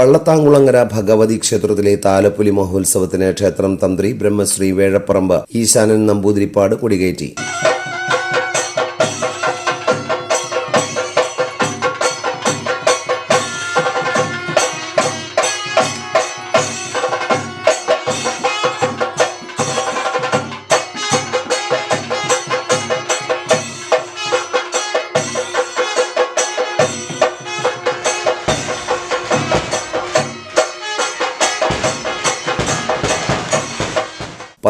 പള്ളത്താങ്കുളങ്ങര ഭഗവതി ക്ഷേത്രത്തിലെ താലപ്പൊലി മഹോത്സവത്തിന് ക്ഷേത്രം തന്ത്രി ബ്രഹ്മശ്രീ വേഴപ്പറമ്പ് ഈശാനൻ നമ്പൂതിരിപ്പാട് കൊടികയറ്റി.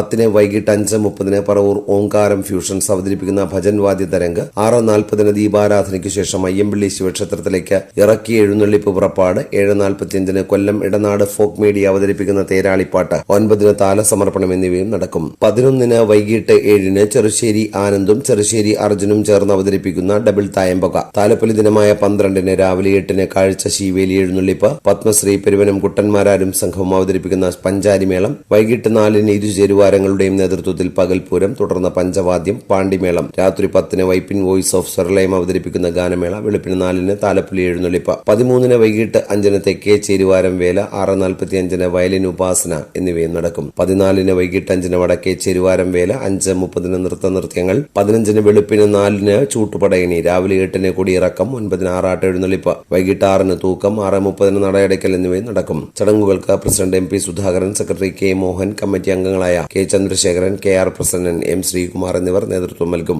പത്തിന് വൈകിട്ട് അഞ്ച് മുപ്പതിന് പറവൂർ ഓങ്കാരം ഫ്യൂഷൻസ് അവതരിപ്പിക്കുന്ന ഭജൻ വാദ്യ തരംഗ് ആറ് നാൽപ്പതിന് ദീപാരാധനയ്ക്ക് ശേഷം അയ്യമ്പള്ളി ശിവക്ഷേത്രത്തിലേക്ക് ഇറക്കി എഴുന്നള്ളിപ്പ് പുറപ്പാട് ഏഴ് നാൽപ്പത്തിയഞ്ചിന് കൊല്ലം ഇടനാട് ഫോക്ക് മീഡിയ അവതരിപ്പിക്കുന്ന തേരാളിപ്പാട്ട് ഒൻപതിന് താലസമർപ്പണം എന്നിവയും നടക്കും. പതിനൊന്നിന് വൈകിട്ട് ഏഴിന് ചെറുശ്ശേരി ആനന്ദും ചെറുശ്ശേരി അർജുനും ചേർന്ന് അവതരിപ്പിക്കുന്ന ഡബിൾ തായമ്പക. താലപ്പൊലി ദിനമായ പന്ത്രണ്ടിന് രാവിലെ എട്ടിന് കാഴ്ച ശീവേലി എഴുന്നള്ളിപ്പ് പത്മശ്രീ പെരുവനം കുട്ടന്മാരാരും സംഘവും അവതരിപ്പിക്കുന്ന പഞ്ചാരിമേളം വൈകിട്ട് നാലിന് ഇരുചേരുവാരങ്ങളുടെയും നേതൃത്വത്തിൽ പകൽപൂരം തുടർന്ന് പഞ്ചവാദ്യം പാണ്ടിമേളം രാത്രി പത്തിന് വൈപ്പിൻ വോയിസ് ഓഫ് സെറലയം അവതരിപ്പിക്കുന്ന ഗാനമേള വെളുപ്പിന് നാലിന് താലപ്പുലി എഴുന്നള്ളിപ്പ് പതിമൂന്നിന് വൈകിട്ട് അഞ്ചിന് തെക്കേ ചേരുവാരം വേല ആറ് നാൽപ്പത്തി അഞ്ചിന് വയലിൻ ഉപാസന എന്നിവയും നടക്കും. പതിനാലിന് വൈകിട്ട് അഞ്ചിന് വടക്കേ ചേരുവാരം വേല അഞ്ച് മുപ്പതിന് നൃത്ത നൃത്യങ്ങൾ പതിനഞ്ചിന് വെളുപ്പിന് നാലിന് ചൂട്ടുപടയണി രാവിലെ എട്ടിന് കൊടിയിറക്കം ഒൻപതിന് ആറാട്ട് എഴുന്നള്ളിപ്പ് വൈകിട്ട് ആറിന് തൂക്കം ആറ് മുപ്പതിന് നടയടയ്ക്കൽ എന്നിവയും നടക്കും. ചടങ്ങുകൾക്ക് president M P Sudhakaran secretary K Mohan committee അംഗങ്ങളായ K. Chandrasekharan K. R. Prasannan M. Sreekumar എന്നിവർ നേതൃത്വം നൽകും.